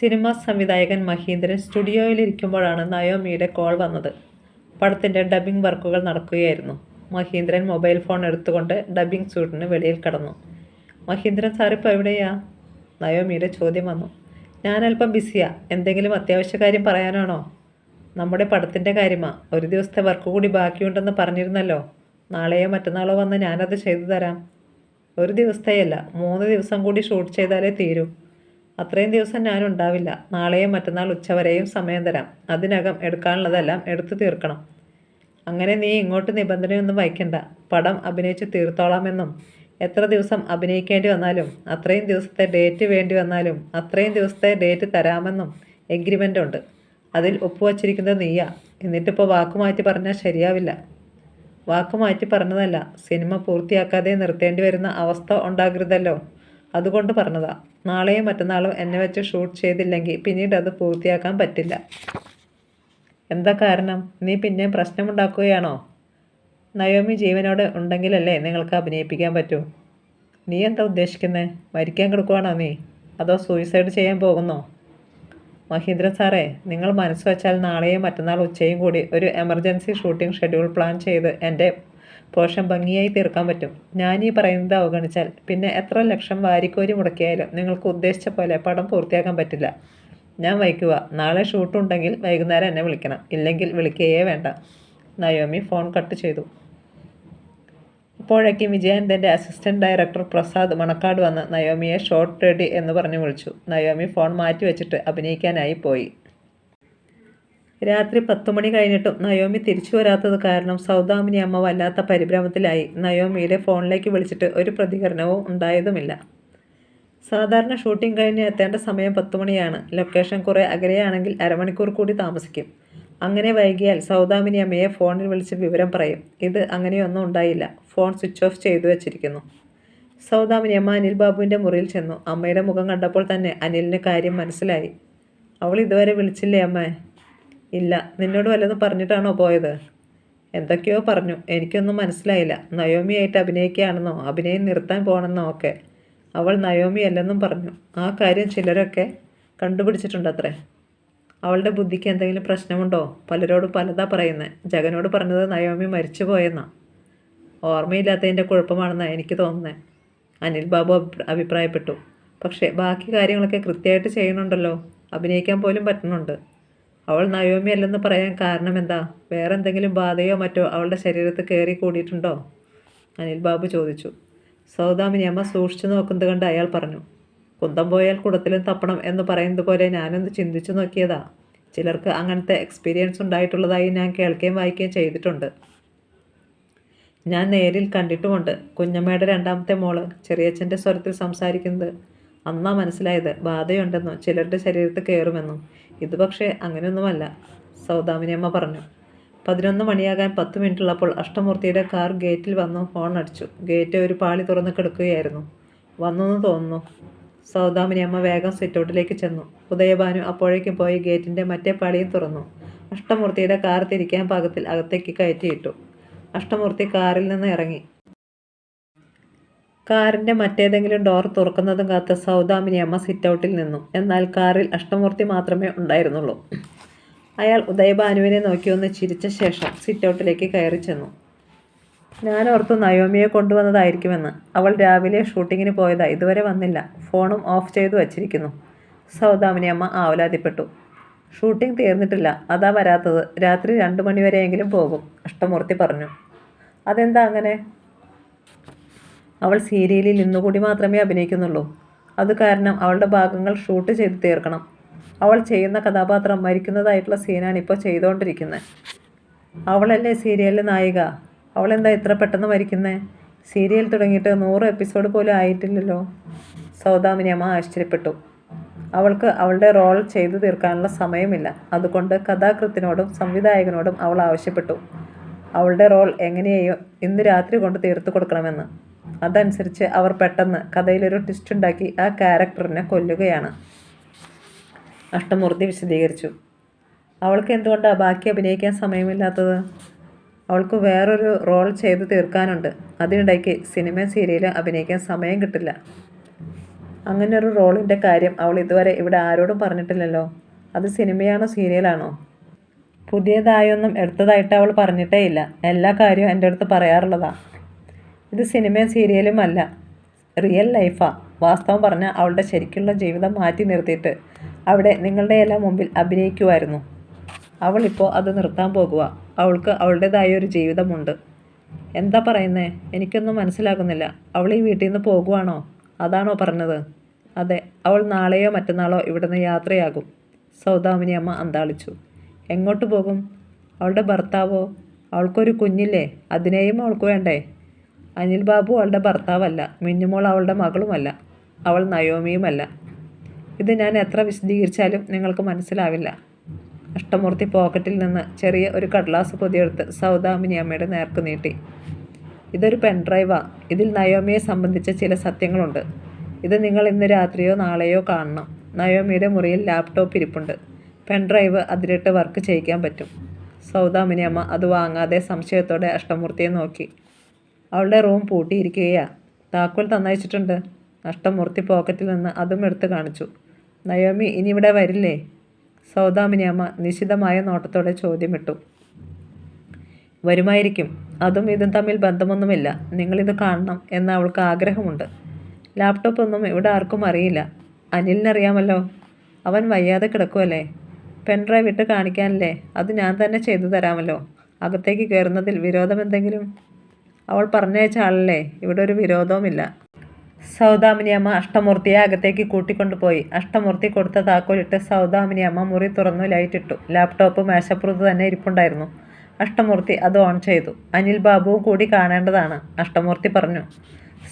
Cinema സംവിധായകൻ Mahindran സ്റ്റുഡിയോയിലിരിക്കുമ്പോഴാണ് നയോമിയുടെ call വന്നത്. പടത്തിന്റെ ഡബ്ബിംഗ് വർക്കുകൾ നടക്കുകയായിരുന്നു. മഹീന്ദ്രൻ മൊബൈൽ ഫോൺ എടുത്തുകൊണ്ട് ഡബ്ബിംഗ് സ്യൂട്ടിന് വെളിയിൽ കടന്നു. മഹീന്ദ്രൻ സാറിപ്പോൾ എവിടെയാ? നയോമിയുടെ ചോദ്യം വന്നു. ഞാൻ അല്പം ബിസിയാ. എന്തെങ്കിലും അത്യാവശ്യ കാര്യം പറയാനാണോ? നമ്മുടെ പടത്തിന്റെ കാര്യമാ. ഒരു ദിവസത്തെ വർക്ക് കൂടി ബാക്കിയുണ്ടെന്ന് പറഞ്ഞിരുന്നല്ലോ. നാളെയോ മറ്റന്നാളോ വന്ന് ഞാനത് ചെയ്തു തരാം. ഒരു ദിവസത്തെയല്ല. മൂന്ന് ദിവസം കൂടി ഷൂട്ട് ചെയ്താലേ തീരൂ. അത്രയും ദിവസം ഞാനുണ്ടാവില്ല. നാളെയും മറ്റന്നാൾ ഉച്ചവരെയും സമയം തരാം. അതിനകം എടുക്കാനുള്ളതെല്ലാം എടുത്തു തീർക്കണം. അങ്ങനെ നീ ഇങ്ങോട്ട് നിബന്ധനയൊന്നും വയ്ക്കണ്ട പടം അഭിനയിച്ച് തീർത്തോളാമെന്നും എത്ര ദിവസം അഭിനയിക്കേണ്ടി വന്നാലും അത്രയും ദിവസത്തെ ഡേറ്റ് വേണ്ടി വന്നാലും അത്രയും ദിവസത്തെ ഡേറ്റ് തരാമെന്നും എഗ്രിമെന്റ് ഉണ്ട് അതിൽ ഒപ്പുവച്ചിരിക്കുന്നത് നീയാ. എന്നിട്ടിപ്പോൾ വാക്കുമാറ്റി പറഞ്ഞാൽ ശരിയാവില്ല. വാക്കുമാറ്റി പറഞ്ഞതല്ല സിനിമ പൂർത്തിയാക്കാതെ നിർത്തേണ്ടി വരുന്ന അവസ്ഥ ഉണ്ടാകരുതല്ലോ. അതുകൊണ്ട് പറഞ്ഞതാ നാളെയും മറ്റന്നാളും എന്നെ വെച്ച് ഷൂട്ട് ചെയ്തില്ലെങ്കിൽ പിന്നീട് അത് പൂർത്തിയാക്കാൻ പറ്റില്ല. എന്താ കാരണം? നീ പിന്നെ പ്രശ്നമുണ്ടാക്കുകയാണോ? നയോമി ജീവനോടെ ഉണ്ടെങ്കിലല്ലേ നിങ്ങൾക്ക് അഭിനയിപ്പിക്കാൻ പറ്റൂ. നീ എന്താ ഉദ്ദേശിക്കുന്നത് മരിക്കാൻ കിടക്കുവാണോ നീ? അതോ സൂയിസൈഡ് ചെയ്യാൻ പോകുന്നോ? മഹീന്ദ്രൻ സാറേ നിങ്ങൾ മനസ്സ് വച്ചാൽ നാളെയും മറ്റന്നാൾ ഉച്ചയും കൂടി ഒരു എമർജൻസി ഷൂട്ടിംഗ് ഷെഡ്യൂൾ പ്ലാൻ ചെയ്ത് എന്റെ പോഷൻ ഭംഗിയായി തീർക്കാൻ പറ്റും. ഞാനീ പറയുന്നത് അവഗണിച്ചാൽ പിന്നെ എത്ര ലക്ഷം വാരിക്കോരി മുടക്കിയാലും നിങ്ങൾക്ക് ഉദ്ദേശിച്ച പോലെ പടം പൂർത്തിയാക്കാൻ പറ്റില്ല. ഞാൻ വൈക്കുക. നാളെ ഷൂട്ടുണ്ടെങ്കിൽ വൈകുന്നേരം എന്നെ വിളിക്കണം. ഇല്ലെങ്കിൽ വിളിക്കുകയേ വേണ്ട. നയോമി ഫോൺ കട്ട് ചെയ്തു. അപ്പോഴേക്കും വിജയാനന്ദന്റെ അസിസ്റ്റന്റ് ഡയറക്ടർ പ്രസാദ് മണക്കാട് വന്ന് നയോമിയെ ഷോർട്ട് റെഡി എന്ന് പറഞ്ഞു വിളിച്ചു. നയോമി ഫോൺ മാറ്റി വെച്ചിട്ട് അഭിനയിക്കാനായി പോയി. രാത്രി പത്തു മണി കഴിഞ്ഞിട്ടും നയോമി തിരിച്ചു വരാത്തത് കാരണം സൗദാമിനി അമ്മ വല്ലാത്ത പരിഭ്രമത്തിലായി. നയോമിയുടെ ഫോണിലേക്ക് വിളിച്ചിട്ട് ഒരു പ്രതികരണവും ഉണ്ടായതുമില്ല. സാധാരണ ഷൂട്ടിംഗ് കഴിഞ്ഞ് എത്തേണ്ട സമയം പത്ത് മണിയാണ്. ലൊക്കേഷൻ കുറേ അകലെയാണെങ്കിൽ അരമണിക്കൂർ കൂടി താമസിക്കും. അങ്ങനെ വൈകിയാൽ സൗദാമിനി അമ്മയെ ഫോണിൽ വിളിച്ച് വിവരം പറയും. ഇത് അങ്ങനെയൊന്നും ഉണ്ടായില്ല. ഫോൺ സ്വിച്ച് ഓഫ് ചെയ്തു വെച്ചിരിക്കുന്നു. സൗദാമിനി അമ്മ അനിൽ ബാബുവിന്റെ മുറിയിൽ ചെന്നു. അമ്മയുടെ മുഖം കണ്ടപ്പോൾ തന്നെ അനിലിന് കാര്യം മനസ്സിലായി. അവൾ ഇതുവരെ വിളിച്ചില്ലേ അമ്മേ? ഇല്ല നിന്നോട് വല്ലതും പറഞ്ഞിട്ടാണോ പോയത്? എന്തൊക്കെയോ പറഞ്ഞു. എനിക്കൊന്നും മനസ്സിലായില്ല. നയോമിയായിട്ട് അഭിനയിക്കുകയാണെന്നോ അഭിനയം നിർത്താൻ പോകണമെന്നോ ഒക്കെ. അവൾ നയോമി അല്ലെന്നും പറഞ്ഞു. ആ കാര്യം ചിലരൊക്കെ കണ്ടുപിടിച്ചിട്ടുണ്ടത്രേ. അവളുടെ ബുദ്ധിക്ക് എന്തെങ്കിലും പ്രശ്നമുണ്ടോ? പലരോടും പലതാ പറയുന്നത് ജഗനോട് പറഞ്ഞത് നയോമി മരിച്ചു പോയെന്നാ. ഓർമ്മയില്ലാത്തതിന്റെ കുഴപ്പമാണെന്നാണ് എനിക്ക് തോന്നുന്നത് അനിൽ ബാബു അഭിപ്രായപ്പെട്ടു. പക്ഷേ ബാക്കി കാര്യങ്ങളൊക്കെ കൃത്യമായിട്ട് ചെയ്യണമുണ്ടല്ലോ അഭിനയിക്കാൻ പോലും പറ്റുന്നുണ്ട്. അവൾ നയോമി അല്ലെന്ന് പറയാൻ കാരണം എന്താ? വേറെ എന്തെങ്കിലും ബാധയോ മറ്റോ അവളുടെ ശരീരത്ത് കയറി കൂടിയിട്ടുണ്ടോ? അനിൽ ബാബു ചോദിച്ചു. സൗദാമിനി അമ്മ സൂക്ഷിച്ചു നോക്കുന്നത് കണ്ട് അയാൾ പറഞ്ഞു. കുന്തം പോയാൽ കുടത്തിലും തപ്പണം എന്ന് പറയുന്നത് പോലെ ഞാനൊന്ന് ചിന്തിച്ചു നോക്കിയതാ. ചിലർക്ക് അങ്ങനത്തെ എക്സ്പീരിയൻസ് ഉണ്ടായിട്ടുള്ളതായി ഞാൻ കേൾക്കുകയും വായിക്കുകയും ചെയ്തിട്ടുണ്ട്. ഞാൻ നേരിൽ കണ്ടിട്ടുമുണ്ട്. കുഞ്ഞമ്മയുടെ രണ്ടാമത്തെ മോൾ ചെറിയച്ഛന്റെ സ്വരത്തിൽ സംസാരിക്കുന്നത്. അന്നാ മനസ്സിലായത് ബാധയുണ്ടെന്നും ചിലരുടെ ശരീരത്ത് കയറുമെന്നും ഇത് പക്ഷേ അങ്ങനെയൊന്നുമല്ല സൗദാമിനിയമ്മ പറഞ്ഞു. പതിനൊന്ന് മണിയാകാൻ പത്ത് മിനിറ്റുള്ളപ്പോൾ അഷ്ടമൂർത്തിയുടെ കാർ ഗേറ്റിൽ വന്നു ഹോൺ അടിച്ചു ഗേറ്റ് ഒരു പാളി തുറന്ന് കിടക്കുകയായിരുന്നു. വന്നെന്ന് തോന്നുന്നു സൗദാമിനിയമ്മ വേഗം സിറ്റൗട്ടിലേക്ക് ചെന്നു. ഉദയഭാനു അപ്പോഴേക്കും പോയി ഗേറ്റിന്റെ മറ്റേ പാളിയും തുറന്നു. അഷ്ടമൂർത്തിയുടെ കാർ തിരിക്കാൻ പാകത്തിൽ അകത്തേക്ക് കയറ്റിയിട്ടു. അഷ്ടമൂർത്തി കാറിൽ നിന്ന് ഇറങ്ങി. കാറിന്റെ മറ്റേതെങ്കിലും ഡോർ തുറക്കുന്നതും കാത്ത് സൗദാമിനി അമ്മ സിറ്റൗട്ടിൽ നിന്നു. എന്നാൽ കാറിൽ അഷ്ടമൂർത്തി മാത്രമേ ഉണ്ടായിരുന്നുള്ളൂ. അയാൾ ഉദയബാനുവിനെ നോക്കി ഒന്ന് ചിരിച്ച ശേഷം സിറ്റൗട്ടിലേക്ക് കയറി ചെന്നു. ഞാൻ ഓർത്തു നയോമിയെ കൊണ്ടുവന്നതായിരിക്കുമെന്ന്. അവൾ രാവിലെ ഷൂട്ടിങ്ങിന് പോയതാ ഇതുവരെ വന്നില്ല. ഫോണും ഓഫ് ചെയ്തു വച്ചിരിക്കുന്നു. സൗദാമിനി അമ്മ ആവലാതിപ്പെട്ടു. ഷൂട്ടിംഗ് തീർന്നിട്ടില്ല. അതാ വരാത്തത്. രാത്രി രണ്ട് മണിവരെയെങ്കിലും പോകും അഷ്ടമൂർത്തി പറഞ്ഞു. അതെന്താ അങ്ങനെ? അവൾ സീരിയലിൽ ഇന്നുകൂടി മാത്രമേ അഭിനയിക്കുന്നുള്ളൂ. അത് കാരണം അവളുടെ ഭാഗങ്ങൾ ഷൂട്ട് ചെയ്ത് തീർക്കണം. അവൾ ചെയ്യുന്ന കഥാപാത്രം മരിക്കുന്നതായിട്ടുള്ള സീനാണ് ഇപ്പോൾ ചെയ്തുകൊണ്ടിരിക്കുന്നത് അവളല്ലേ സീരിയലിലെ നായിക? അവളെന്താ ഇത്ര പെട്ടെന്ന് മരിക്കുന്നത് സീരിയൽ തുടങ്ങിയിട്ട് നൂറ് എപ്പിസോഡ് പോലും ആയിട്ടില്ലല്ലോ. സൗദാമിനി അമ്മ ആശ്ചര്യപ്പെട്ടു. അവൾക്ക് അവളുടെ റോൾ ചെയ്തു തീർക്കാനുള്ള സമയമില്ല. അതുകൊണ്ട് കഥാകൃത്തിനോടും സംവിധായകനോടും അവൾ ആവശ്യപ്പെട്ടു. അവളുടെ റോൾ എങ്ങനെയോ ഇന്ന് രാത്രി കൊണ്ട് തീർത്തു കൊടുക്കണമെന്ന്. അതനുസരിച്ച് അവർ പെട്ടെന്ന് കഥയിലൊരു ട്വിസ്റ്റ് ഉണ്ടാക്കി ആ ക്യാരക്ടറിനെ കൊല്ലുകയാണ്. അഷ്ടമൂർത്തി വിശദീകരിച്ചു. അവൾക്ക് എന്തുകൊണ്ടാണ് ബാക്കി അഭിനയിക്കാൻ സമയമില്ലാത്തത്? അവൾക്ക് വേറൊരു റോൾ ചെയ്ത് തീർക്കാനുണ്ട്. അതിനിടയ്ക്ക് സിനിമ സീരിയൽ അഭിനയിക്കാൻ സമയം കിട്ടില്ല. അങ്ങനെ ഒരു റോളിന്റെ കാര്യം അവൾ ഇതുവരെ ഇവിടെ ആരോടും പറഞ്ഞിട്ടില്ലല്ലോ. അത് സിനിമയാണോ സീരിയലാണോ പുതിയതായൊന്നും എടുത്തതായിട്ട് അവൾ പറഞ്ഞിട്ടേ ഇല്ല എല്ലാ കാര്യവും എന്റെ അടുത്ത് പറയാറുള്ളതാ. ഇത് സിനിമയും സീരിയലും അല്ല. റിയൽ ലൈഫാണ് വാസ്തവം പറഞ്ഞാൽ അവളുടെ ശരിക്കുള്ള ജീവിതം മാറ്റി നിർത്തിയിട്ട് അവിടെ നിങ്ങളുടെ എല്ലാം മുമ്പിൽ അഭിനയിക്കുമായിരുന്നു അവളിപ്പോൾ അത് നിർത്താൻ പോകുക അവൾക്ക് അവളുടേതായ ഒരു ജീവിതമുണ്ട്. എന്താ പറയുന്നേ? എനിക്കൊന്നും മനസ്സിലാകുന്നില്ല. അവൾ ഈ വീട്ടിൽ നിന്ന് പോകുവാണോ? അതാണോ പറഞ്ഞത്. അതെ അവൾ നാളെയോ മറ്റന്നാളോ ഇവിടുന്ന് യാത്രയാകും. സൗദാമിനി അമ്മ അന്താളിച്ചു. എങ്ങോട്ട് പോകും? അവളുടെ ഭർത്താവോ? അവൾക്കൊരു കുഞ്ഞില്ലേ? അതിനെയും അവൾക്ക് വേണ്ടേ? അനിൽ ബാബു അവളുടെ ഭർത്താവല്ല മിന്നുമോൾ അവളുടെ മകളുമല്ല അവൾ നയോമിയുമല്ല. ഇത് ഞാൻ എത്ര വിശദീകരിച്ചാലും നിങ്ങൾക്ക് മനസ്സിലാവില്ല. അഷ്ടമൂർത്തി പോക്കറ്റിൽ നിന്ന് ചെറിയ ഒരു കടലാസ് പൊതിയെടുത്ത് സൗദാമിനി അമ്മയുടെ നേർക്ക് നീട്ടി. ഇതൊരു പെൻഡ്രൈവാ ഇതിൽ നയോമിയെ സംബന്ധിച്ച ചില സത്യങ്ങളുണ്ട്. ഇത് നിങ്ങൾ ഇന്ന് രാത്രിയോ നാളെയോ കാണണം. നയോമിയുടെ മുറിയിൽ ലാപ്ടോപ്പ് ഇരിപ്പുണ്ട്. പെൻഡ്രൈവ് അതിലിട്ട് വർക്ക് ചെയ്യിക്കാൻ പറ്റും. സൗദാമിനി അമ്മ അത് വാങ്ങാതെ സംശയത്തോടെ അഷ്ടമൂർത്തിയെ നോക്കി. അവളുടെ റൂം പൂട്ടിയിരിക്കുകയാ. താക്കോൽ തന്നയച്ചിട്ടുണ്ട്. മുർത്തി പോക്കറ്റിൽ നിന്ന് അതും എടുത്തു കാണിച്ചു. നയോമി ഇനി ഇവിടെ വരില്ലേ? സൗദാമിനി അമ്മ നിശിതമായ നോട്ടത്തോടെ ചോദ്യമിട്ടു വരുമായിരിക്കും. അതും ഇതും തമ്മിൽ ബന്ധമൊന്നുമില്ല. നിങ്ങളിത് കാണണം എന്ന് അവൾക്ക് ആഗ്രഹമുണ്ട്. ലാപ്ടോപ്പൊന്നും ഇവിടെ ആർക്കും അറിയില്ല. അനിലിനറിയാമല്ലോ. അവൻ വയ്യാതെ കിടക്കുമല്ലേ പെൻഡ്രൈവ് ഇട്ട് കാണിക്കാനല്ലേ? അത് ഞാൻ തന്നെ ചെയ്തു തരാമല്ലോ. അകത്തേക്ക് കയറുന്നതിൽ വിരോധം എന്തെങ്കിലും അവൾ പറഞ്ഞയച്ച ആളല്ലേ? ഇവിടെ ഒരു വിരോധവുമില്ല. സൗദാമിനിയമ്മ അഷ്ടമൂർത്തിയെ അകത്തേക്ക് കൂട്ടിക്കൊണ്ടുപോയി. അഷ്ടമൂർത്തി കൊടുത്ത താക്കോലിട്ട് സൗദാമിനിയമ്മ മുറി തുറന്നു ലൈറ്റിട്ടു. ലാപ്ടോപ്പ് മേശപ്പുറത്ത് തന്നെ ഇരിപ്പുണ്ടായിരുന്നു. അഷ്ടമൂർത്തി അത് ഓൺ ചെയ്തു. അനിൽ ബാബുവും കൂടി കാണേണ്ടതാണ് അഷ്ടമൂർത്തി പറഞ്ഞു.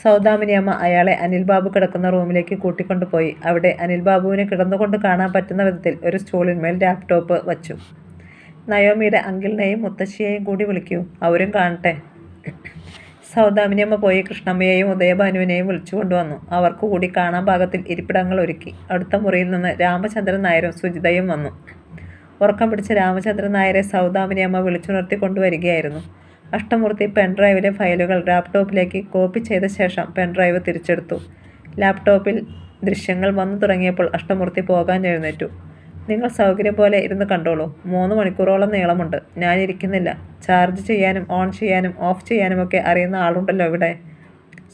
സൗദാമിനിയമ്മ അയാളെ അനിൽ ബാബു കിടക്കുന്ന റൂമിലേക്ക് കൂട്ടിക്കൊണ്ടുപോയി. അവിടെ അനിൽ ബാബുവിനെ കിടന്നുകൊണ്ട് കാണാൻ പറ്റുന്ന വിധത്തിൽ ഒരു സ്റ്റൂളിന്മേൽ ലാപ്ടോപ്പ് വച്ചു. നയോമിയുടെ അങ്കിളിനെയും മുത്തശ്ശിയെയും കൂടി വിളിക്കൂ. അവരും കാണട്ടെ. സൗദാമിനിയമ്മ പോയി കൃഷ്ണമ്മയെയും ഉദയഭാനുവിനെയും വിളിച്ചു കൊണ്ടുവന്നു. അവർക്ക് കൂടി കാണാൻ പാകത്തിൽ ഇരിപ്പിടങ്ങൾ ഒരുക്കി. അടുത്ത മുറിയിൽ നിന്ന് രാമചന്ദ്രൻ നായരും സുജിതയും വന്നു. ഉറക്കം പിടിച്ച രാമചന്ദ്രൻ നായരെ സൗദാമിനിയമ്മ വിളിച്ചുണർത്തി കൊണ്ടുവരികയായിരുന്നു. അഷ്ടമൂർത്തി പെൻഡ്രൈവിലെ ഫയലുകൾ ലാപ്ടോപ്പിലേക്ക് കോപ്പി ചെയ്ത ശേഷം പെൻഡ്രൈവ് തിരിച്ചെടുത്തു. ലാപ്ടോപ്പിൽ ദൃശ്യങ്ങൾ വന്നു തുടങ്ങിയപ്പോൾ അഷ്ടമൂർത്തി പോകാൻ എഴുന്നേറ്റു. നിങ്ങൾ സൗകര്യം പോലെ ഇരുന്ന് കണ്ടോളൂ. മൂന്ന് മണിക്കൂറോളം നീളമുണ്ട്. ഞാനിരിക്കുന്നില്ല. ചാർജ് ചെയ്യാനും ഓൺ ചെയ്യാനും ഓഫ് ചെയ്യാനും ഒക്കെ അറിയുന്ന ആളുണ്ടല്ലോ ഇവിടെ.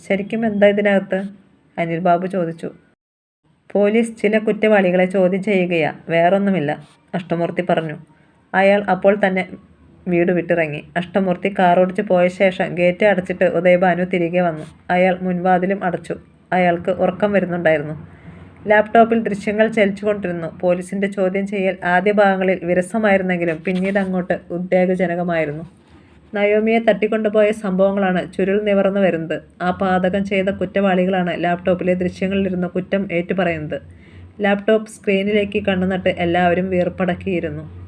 ശരിക്കും എന്താ ഇതിനകത്ത്? അനിൽ ബാബു ചോദിച്ചു. പോലീസ് ചില കുറ്റവാളികളെ ചോദ്യം ചെയ്യുകയാ. വേറൊന്നുമില്ല. അഷ്ടമൂർത്തി പറഞ്ഞു. അയാൾ അപ്പോൾ തന്നെ വീട് വിട്ടിറങ്ങി. അഷ്ടമൂർത്തി കാറോടിച്ച് പോയ ശേഷം ഗേറ്റ് അടച്ചിട്ട് ഉദയഭാനു തിരികെ വന്നു. അയാൾ മുൻവാതിലും അടച്ചു. അയാൾക്ക് ഉറക്കം വരുന്നുണ്ടായിരുന്നു. ലാപ്ടോപ്പിൽ ദൃശ്യങ്ങൾ ചലിച്ചുകൊണ്ടിരുന്നു. പോലീസിന്റെ ചോദ്യം ചെയ്യൽ ആദ്യ ഭാഗങ്ങളിൽ വിരസമായിരുന്നെങ്കിലും പിന്നീട് അങ്ങോട്ട് ഉദ്വേഗജനകമായിരുന്നു നയോമിയെ തട്ടിക്കൊണ്ടുപോയ സംഭവങ്ങളാണ് ചുരുൾ നിവർന്നു വരുന്നത്. ആ പാതകം ചെയ്ത കുറ്റവാളികളാണ് ലാപ്ടോപ്പിലെ ദൃശ്യങ്ങളിലിരുന്ന് കുറ്റം ഏറ്റുപറയുന്നത്. ലാപ്ടോപ്പ് സ്ക്രീനിലേക്ക് കണ്ണുനട്ട് എല്ലാവരും വീർപ്പടക്കിയിരുന്നു